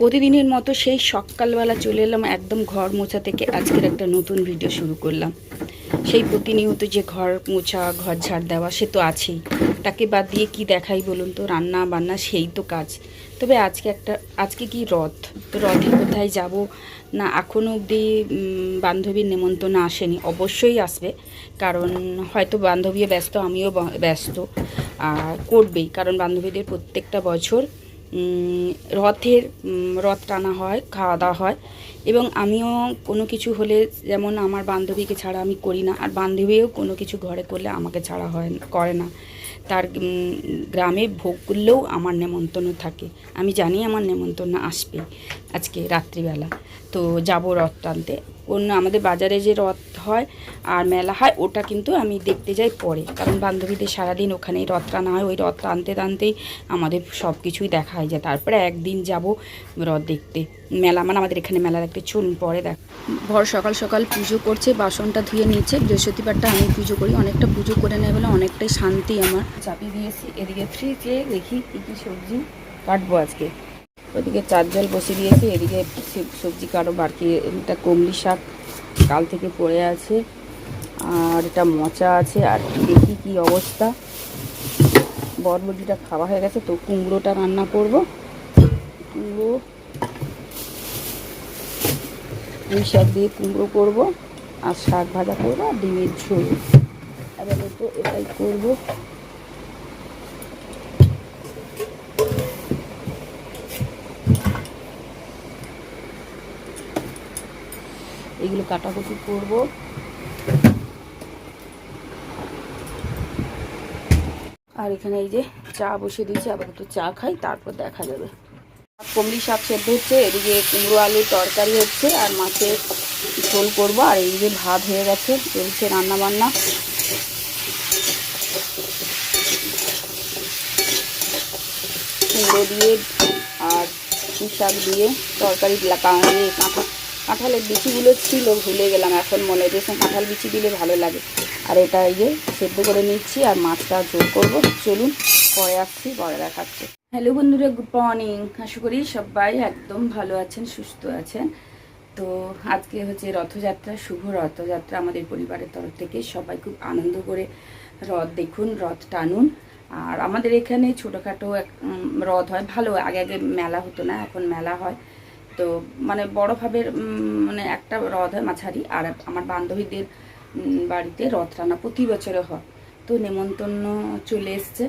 প্রতিদিনের মতো সেই সকালবেলা চলে এলাম একদম ঘর মোছা থেকে আজকের একটা নতুন ভিডিও শুরু করলাম। সেই প্রতিনিয়ত যে ঘর মোছা, ঘর ঝাড় দেওয়া, সে তো আছেই। তাকে বাদ দিয়ে কি দেখাই বলুন তো? রান্না বান্না সেই তো কাজ। তবে আজকে একটা, আজকে কি রথ? তো রথে কোথায় যাব না এখনও অবধি বান্ধবীর নেমন্তন্ন আসেনি। অবশ্যই আসবে, কারণ হয়তো বান্ধবীও ব্যস্ত, আমিও ব্যস্ত, আর করবেই, কারণ বান্ধবীদের প্রত্যেকটা বছর রথের রথ টানা হয় খাওয়া দাওয়া হয়। এবং আমিও কোনো কিছু হলে যেমন আমার বান্ধবীকে ছাড়া আমি করি না, আর বান্ধবীও কোনো কিছু ঘরে করলে আমাকে ছাড়া হয় করে না। তার গ্রামে ভোগ করলেও আমার নেমন্তন্ন থাকে। আমি জানি আমার নেমন্তন্ন আসবে আজকে রাত্রিবেলা। তো যাব রথ টানতে। অন্য আমাদের বাজারে যে রথ হয় আর মেলা হয় ওটা কিন্তু আমি দেখতে যাই পরে। কারণ বান্ধবীদের সারাদিন ওখানেই রথ টানা হয় ওই রথ টানতে টানতেই আমাদের সব কিছুই দেখা হয়ে যায়। তারপরে একদিন যাব রথ দেখতে। মেলা মানে আমাদের এখানে মেলা দেখতে চলুন পরে দেখ। ভর সকাল সকাল পুজো করছে বাসনটা ধুয়ে নিচ্ছে বৃহস্পতিবারটা আমি পুজো করি। অনেকটা পুজো করে নেয় বলে অনেকটাই শান্তি আমার। চাপিয়ে দিয়েছি। এদিকে ফ্রিজে দেখি কী কী সবজি কাটবো আজকে। ওদিকে চার জল বসিয়ে দিয়েছি, এদিকে সব- সবজি কাটো বাড়তি, এটা কমলি শাক কাল থেকে পড়ে আছে, আর এটা মোচা আছে, আর দেখি কি অবস্থা। বরবটিটা খাওয়া হয়ে গেছে, তো কুমড়োটা রান্না করব। কুমড়ো। পুঁই শাক দিয়ে কুমড়ো করব, আর শাক ভাজা করব, আর ডিমের ঝোল। আপাতত এটাই করব। কাটাকুটি করব। আর এখানে এই যে চা বসিয়ে দিয়েছি, আপাতত চা খাই, তারপর দেখা যাবে। কমলি শাক সেদ্ধ হচ্ছে, এদিকে কুমড়ো আলুর তরকারি হচ্ছে, আর মাছের ঝোল করব, আর এই যে ভাত হয়ে গেছে, চলছে রান্না বান্না কুমড়ো দিয়ে আর শাক দিয়ে তরকারি লা- কা- কাঁঠা কাঁঠালের বিচিগুলো ছিল, ভুলে গেলাম। এখন মনে হচ্ছে কাঁঠাল বিচি দিলে ভালো লাগে। আর এটা ইয়ে সেদ্ধ করে নিচ্ছি আর মাছটা ঝোল করব। চলুন পরে আসছি, পরে দেখাচ্ছি। হ্যালো বন্ধুরা, গুড মর্নিং। আশা করি সবাই একদম ভালো আছেন, সুস্থ আছেন। তো আজকে হচ্ছে রথযাত্রা, শুভ রথযাত্রা আমাদের পরিবারের তরফ থেকে। সবাই খুব আনন্দ করে রথ দেখুন, রথ টানুন। আর আমাদের এখানে ছোটোখাটো এক রথ হয়। ভালো, আগে আগে মেলা হতো না, এখন মেলা হয়। তো মানে বড়োভাবে মানে একটা রথ হয় মাঝারি, আর আমার বান্ধবীদের বাড়িতে রথ রান্না প্রতি বছরে হয়। তো নেমন্তন্ন চলে এসছে,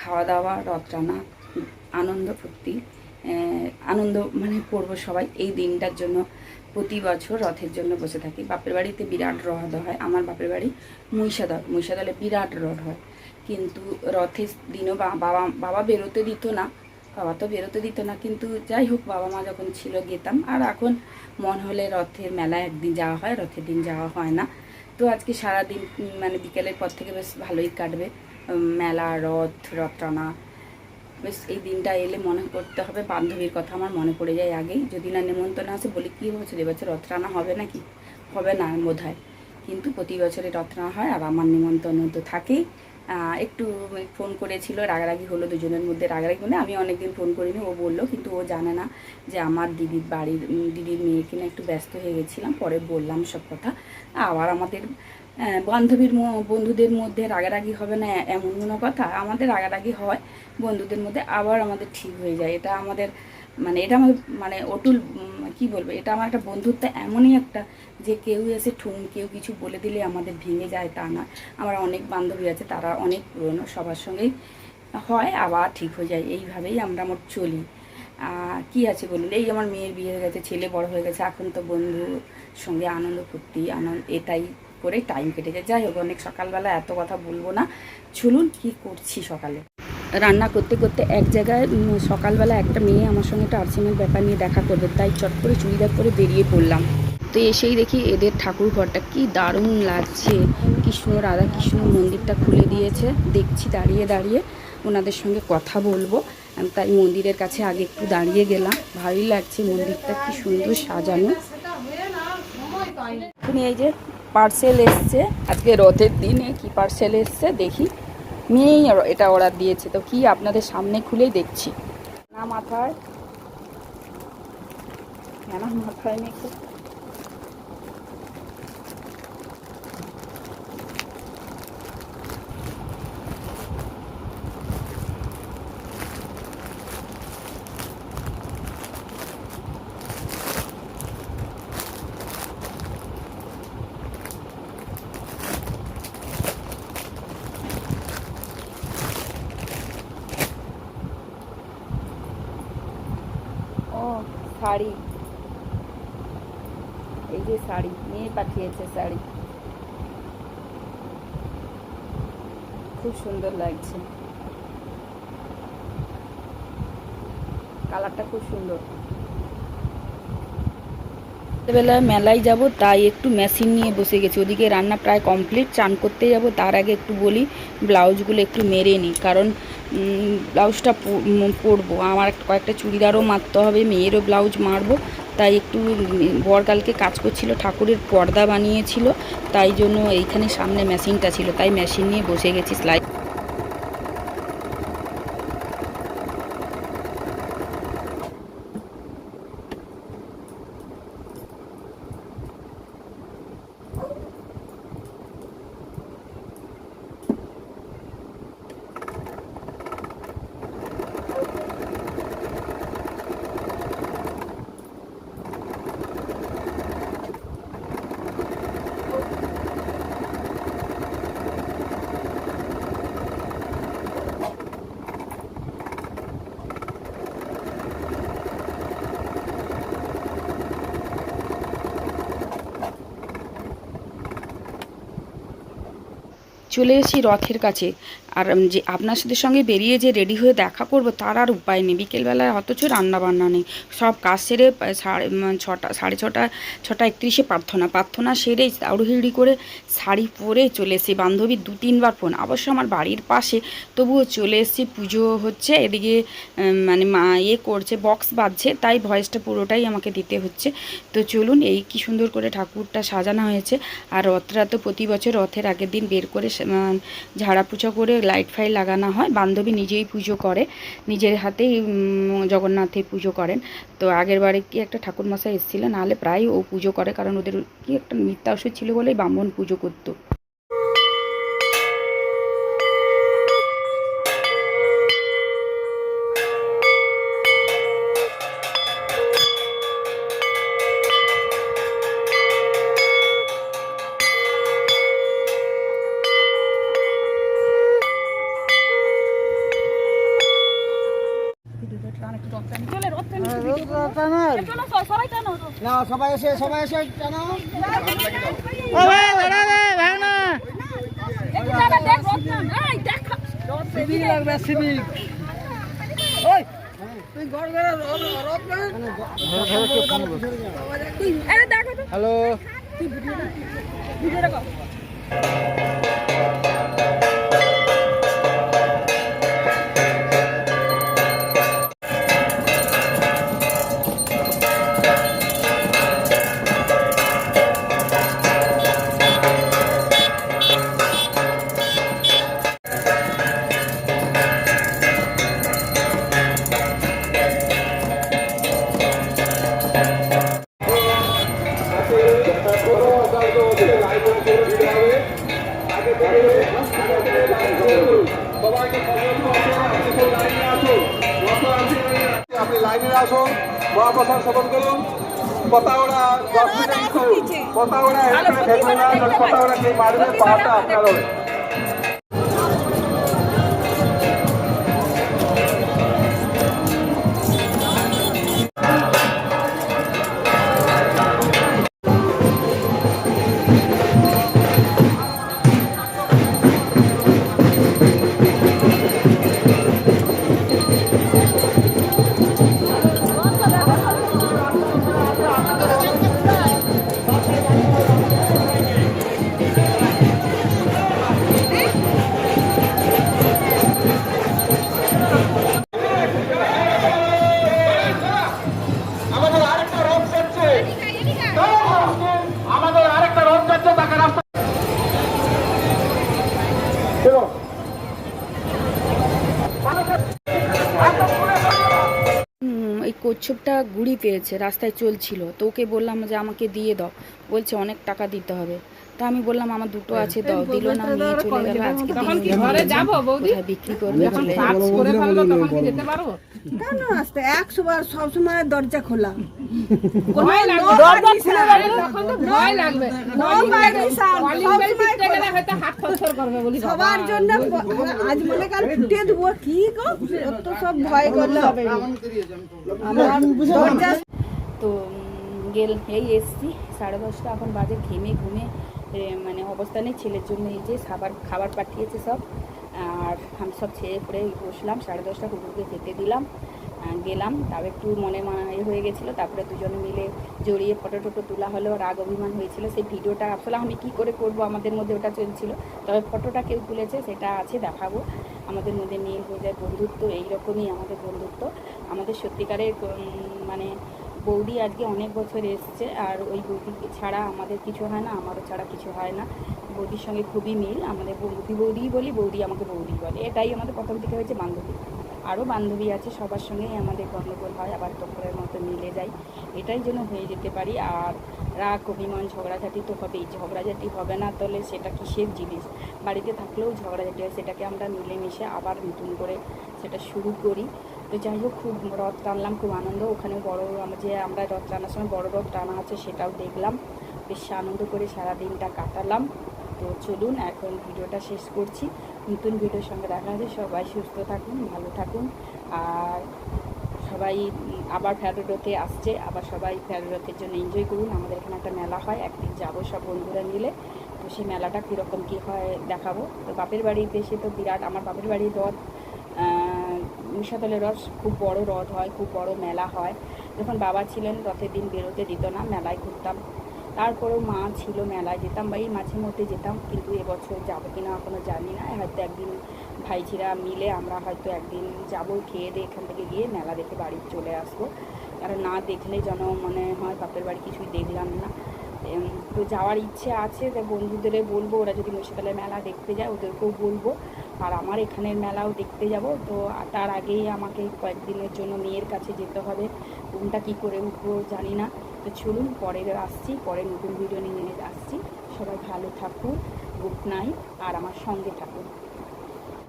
খাওয়া দাওয়া, রথ রান্না আনন্দ ফুর্তি আনন্দ মানে করব সবাই এই দিনটার জন্য। প্রতি বছর রথের জন্য বসে থাকি। বাপের বাড়িতে বিরাট রথ হয়, আমার বাপের বাড়ি মহিষাদল। মহিষাদলে বিরাট রথ হয়। কিন্তু রথের দিনও বাবা বাবা বেরোতে দিত না। বাবা তো বেরোতে দিত না কিন্তু যাই হোক বাবা মা যখন ছিল যেতাম আর এখন মন হলে রথের মেলায় একদিন যাওয়া হয় রথের দিন যাওয়া হয় না। তো আজকে সারাদিন উম, মানে বিকেলের পর থেকে বেশ ভালোই কাটবে। মেলা রথ রথ টানা বেশ এই দিনটা এলে মনে করতে হবে বান্ধবীর কথা আমার মনে পড়ে যায় আগেই। যদি না নেমন্তন্ন আসে বলি কী হচ্ছে এবছর রথ টানা হবে নাকি? হবে না বোধ হয় কিন্তু প্রতি বছরে রথ টানা হয় আর আমার নিমন্ত্রণ তো থাকেই। একটু ফোন করেছিল, রাগারাগি হলো দুজনের মধ্যে, রাগারাগি মানে আমি অনেকদিন ফোন করিনি, ও বলল, কিন্তু ও জানে না যে আমার দিদির বাড়ির দিদির মেয়েকে না একটু ব্যস্ত হয়ে গেছিলাম, পরে বললাম সব কথা। আবার আমাদের বান্ধবীর বন্ধুদের মধ্যে রাগারাগি হবে না এমন কোনো কথা আমাদের রাগারাগি হয় বন্ধুদের মধ্যে, আবার আমাদের ঠিক হয়ে যায়। এটা আমাদের মানে এটা আমার মানে অটুল কি বলব, এটা আমার একটা বন্ধুত্ব এমনই একটা যে কেউ এসে ঠুম, কেউ কিছু বলে দিলে আমাদের ভেঙে যায় তা না। আমার অনেক বান্ধবী আছে, তারা অনেক পুরনো, সবার সঙ্গেই হয়, আবার ঠিক হয়ে যায়। এইভাবেই আমরা মোট চলি। কি আছে বলুন? এই আমার মেয়ের বিয়ে হয়ে গেছে, ছেলে বড় হয়ে গেছে, এখন তো বন্ধুর সঙ্গে আনন্দ ফুর্তি, আনন্দ, এটাই করে টাইম কেটে যায় যাই হোক, অনেক সকালবেলা এত কথা বলব না। চলুন কি করছি সকালে? রান্না করতে করতে এক জায়গায় সকালবেলা একটা মেয়ে আমার সঙ্গে একটা আর্সেনের ব্যাপার নিয়ে দেখা করবে, তাই চট করে চুড়িদার করে বেরিয়ে পড়লাম। তো এসেই দেখি এদের ঠাকুর ঘরটা কি দারুণ লাগছে কৃষ্ণ রাধা কৃষ্ণ মন্দিরটা খুলে দিয়েছে। দেখছি দাঁড়িয়ে দাঁড়িয়ে ওনাদের সঙ্গে কথা বলব তাই মন্দিরের কাছে আগে একটু দাঁড়িয়ে গেলাম। ভালোই লাগছে মন্দিরটা, কি সুন্দর সাজানো। এই যে পার্সেল এসছে, আজকে রথের দিনে কি পার্সেল এসছে দেখি। নিয়েই এটা অর্ডার দিয়েছে। তো কি আপনাদের সামনে খুলেই দেখছি। না মাথায়। না মাথায় মেখে শাড়ি। এই যে শাড়ি মেয়ে পাঠিয়েছে শাড়ি। খুব সুন্দর লাগছে। কালারটা খুব সুন্দর। বেলা মেলায় যাব, তাই একটু মেশিন নিয়ে বসে গেছি। ওদিকে রান্না প্রায় কমপ্লিট চান করতে যাব, তার আগে একটু বলি, ব্লাউজগুলো একটু মেরে নিই কারণ ব্লাউজটা পরবো। আমার কয়েকটা চুড়িদারও মারতে হবে, মেয়েরও ব্লাউজ মারবো। তাই একটু বরকালকে কাজ করছিল, ঠাকুরের পর্দা বানিয়েছিল, তাই জন্য এইখানে সামনে মেশিনটা ছিল। তাই মেশিন নিয়ে বসে গেছি সেলাই চলে এসেছি রথের কাছে। আর যে আপনার সাথে সঙ্গে বেরিয়ে যে রেডি হয়ে দেখা করব, তার আর উপায় নেই। বিকেলবেলায় অথচ রান্না বান্না নেই। সব কাজ সেরে সাড়ে ছটা সাড়ে ছটা ছটা একত্রিশে প্রার্থনা। প্রার্থনা সেরেই তাড়ুহিড়ি করে শাড়ি পরে চলে এসেছি। বান্ধবীর দু তিনবার ফোন। অবশ্য আমার বাড়ির পাশে তবুও চলে এসেছি। পুজো হচ্ছে, এদিকে মানে মা ইয়ে করছে বক্স বাজছে তাই ভয়েসটা পুরোটাই আমাকে দিতে হচ্ছে। তো চলুন, এই কি সুন্দর করে ঠাকুরটা সাজানো হয়েছে। আর রথটা তো প্রতি বছর রথের আগের দিন বের করে ঝাড়া পুজো করে লাইট ফাই লাগানো হয়। বান্ধবী নিজেই পুজো করে। নিজের হাতেই জগন্নাথে জগন্নাথের পুজো করেন। তো আগের বারে কি একটা ঠাকুরমশাই এসেছিল, নাহলে প্রায় ও পুজো করে, কারণ ওদের কি একটা মিথ্যা ছিল বলেই ব্রাহ্মণ পুজো করতো। না সবাই এসে সবাই এসে টানো সিভিক লাগবে সিভিক ওই। তুই ঘর ঘরে হ্যালো। মহাপ্রসাদ সেবন করুন। পতাওড়া দশ মিনিট পতাওড়া পতাওড়া কে মারবে পাটা আপনার কচ্ছপটা গুড়ি পেয়েছে, রাস্তায় চলছিল। তো ওকে বললাম যে আমাকে দিয়ে দাও। বলছে অনেক টাকা দিতে হবে। তা আমি বললাম আমার দুটো আছে দাও দিল না নিয়ে চলে গেল আজকে তখন কি ঘরে। যাব বৌদি বিক্রি করবে যখন চলে কাজ করে তখন কি যেতে পারব কেন আসতে একশো বার সবসময় দরজা খোলা ভয় লাগবে দরজা খুলে আরে তখন তো ভয় লাগবে No permission, কলিং বেল গেলে হয়তো হাত থরথর করবে বলি সবার জন্য আজ মনে কাল ফুটে দেবো কি গো অত সব ভয় করলে হবে আমার দরজা তো গেল এই এসছি সাড়ে দশটা এখন বাজে ঘেমে ঘুমে মানে অবস্থানে ছেলের জন্য এই যে খাবার খাবার পাঠিয়েছে সব। আর আমি সব ছেড়ে পড়ে বসলাম, সাড়ে দশটা কুকুরকে খেতে দিলাম। গেলাম তারপর একটু মনে মানে হয়ে গেছিল। তারপরে দুজনে মিলে জড়িয়ে ফটো টটো তোলা হলো, রাগ অভিমান হয়েছিল। সেই ভিডিওটা আসলে আমি কি করে করব? আমাদের মধ্যে ওটা চলছিল। তবে ফটোটা কেউ তুলেছে, সেটা আছে, দেখাবো। আমাদের মধ্যে মিল হয়ে যায় বন্ধুত্ব, এইরকমই আমাদের বন্ধুত্ব। আমাদের সত্যিকারের মানে বৌদি আজকে অনেক বছর এসছে আর ওই বৌদি ছাড়া আমাদের কিছু হয় না, আমারও ছাড়া কিছু হয় না। বৌদির সঙ্গে খুবই মিল, আমাদের বৌদি বৌদিই বলি বৌদি আমাকে বৌদি বলে। এটাই আমাদের প্রথম থেকে হয়েছে বান্ধবী। আরও বান্ধবী আছে, সবার সঙ্গেই আমাদের গণ্ডগোল হয়, আবার টক্করের মতো মিলে যায়। এটাই যেন হয়ে যেতে পারি। আর রাগ, অভিমান, ঝগড়াঝাটি তো হবেই। ঝগড়াঝাটি হবে না তাহলে সেটা কিসের জিনিস? বাড়িতে থাকলেও ঝগড়াঝাটি হয়, সেটাকে আমরা মিলেমিশে আবার নতুন করে সেটা শুরু করি। তো যাই হোক, খুব রথ টানলাম, খুব আনন্দ। ওখানে বড় যে আমরা রথ টানার সময় বড় রথ টানা আছে সেটাও দেখলাম। বেশ আনন্দ করে সারা দিনটা কাটালাম। তো চলুন, এখন ভিডিওটা শেষ করছি। নতুন ভিডিওর সঙ্গে দেখা হবে সবাই সুস্থ থাকুন, ভালো থাকুন। আর সবাই আবার ফেরোরথে আসছে। আবার সবাই ফেরোরথের জন্য এনজয় করুন। আমাদের এখানে একটা মেলা হয়। একদিন যাব সব বন্ধুরা মিলে। তো সেই মেলাটা কীরকম কী হয় দেখাবো। তো বাপের বাড়িতে এসে তো বিরাট, আমার বাপের বাড়ির রথ মিশাতলের রথ খুব বড় রথ হয়, খুব বড় মেলা হয়। যখন বাবা ছিলেন, রথের দিন বেরোতে দিত না, মেলায় ঘুরতাম। তারপরেও মা ছিল মেলায় যেতাম বা এই মাঝে মধ্যে যেতাম, কিন্তু এবছর যাব কি না এখনও জানি না। হয়তো একদিন ভাইঝিরা মিলে আমরা হয়তো একদিন যাব, খেয়ে দিয়ে এখান থেকে গিয়ে মেলা দেখে বাড়ি চলে আসব। কারণ না দেখলে যেন মনে হয় বাপের বাড়ি কিছুই দেখলাম না। তো যাওয়ার ইচ্ছে আছে বন্ধুদের বলব, ওরা যদি মুর্শিদাবাদের মেলা দেখতে যায়, ওদেরকেও বলব। আর আমার এখানের মেলাও দেখতে যাব। তো তার আগেই আমাকে কয়েকদিনের জন্য মেয়ের কাছে যেতে হবে। কোনটা কি করে উঠবো জানি না। তো চলুন পরে আসছি পরে নতুন ভিডিও নিয়ে আসছি। সবাই ভালো থাকুন গুড নাইট আর আমার সঙ্গে থাকুন।